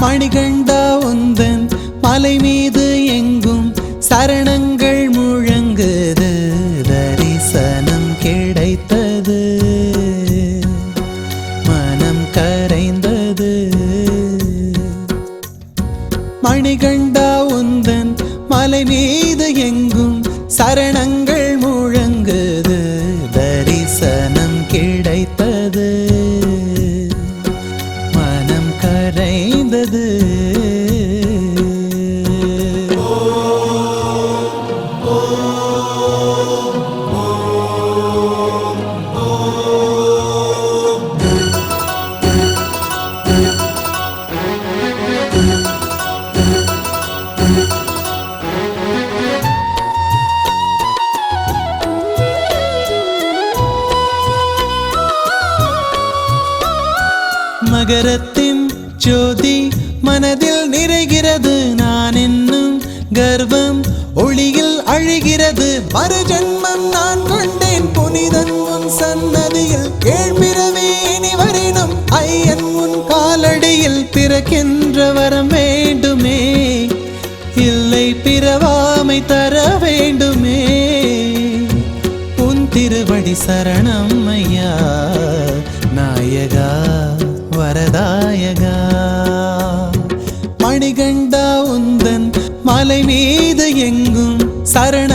மணிகண்டா உந்தன் மலை மீது எங்கும் சரணங்கள் முழங்குது. தரிசனம் கிடைத்தது. மனம் கரைந்தது. மணிகண்டா உந்தன் மலை மீது எங்கும் சரணங்கள் மகரத்தின் ஜோதி மனதில் நிறைகிறது. நான் என்னும் கர்வம் ஒளியில் அழுகிறது. மறு ஜென்மம் நான் கொண்டேன் புனிதன் உன் சன்னதியில் கேள்விரவே இனி வரினும் ஐயன் உன் காலடியில் பிறக்கின்ற வரம் வேண்டுமே. இல்லை பிறவாமை தர வேண்டுமே. உன் திருவடி சரணம் ஐயா. மலை மீது எங்கும் சரண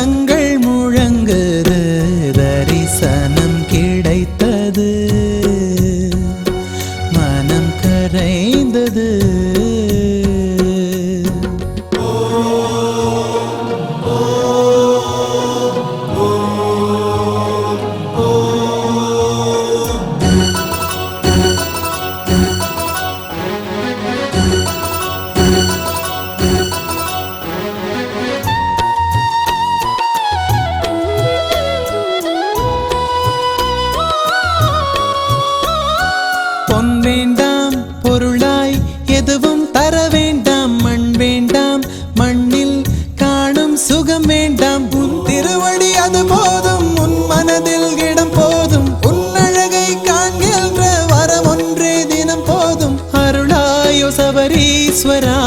சுகம் வேண்டாம். உன் திருவடி அது போதும். உன் மனதில் இடம் போதும். உன் அழகை காண்கின்ற வரம் ஒன்றே தினம் போதும். அருளாயோ சபரீஸ்வரா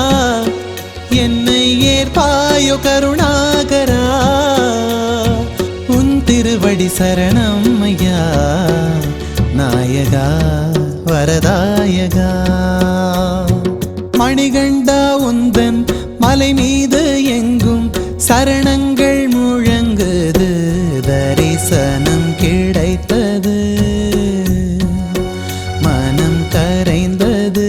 என்னை ஏற்பாயோ கருணாகரா. உன் திருவடி சரணம் ஐயா நாயகா வரதாயகா. மணிகண்டா உந்தன் மலை மீது சரணங்கள் முழங்குது தரிசனம் கிடைத்தது. மனம் கரைந்தது.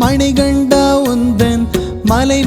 மணிகண்டா உந்தன் மலை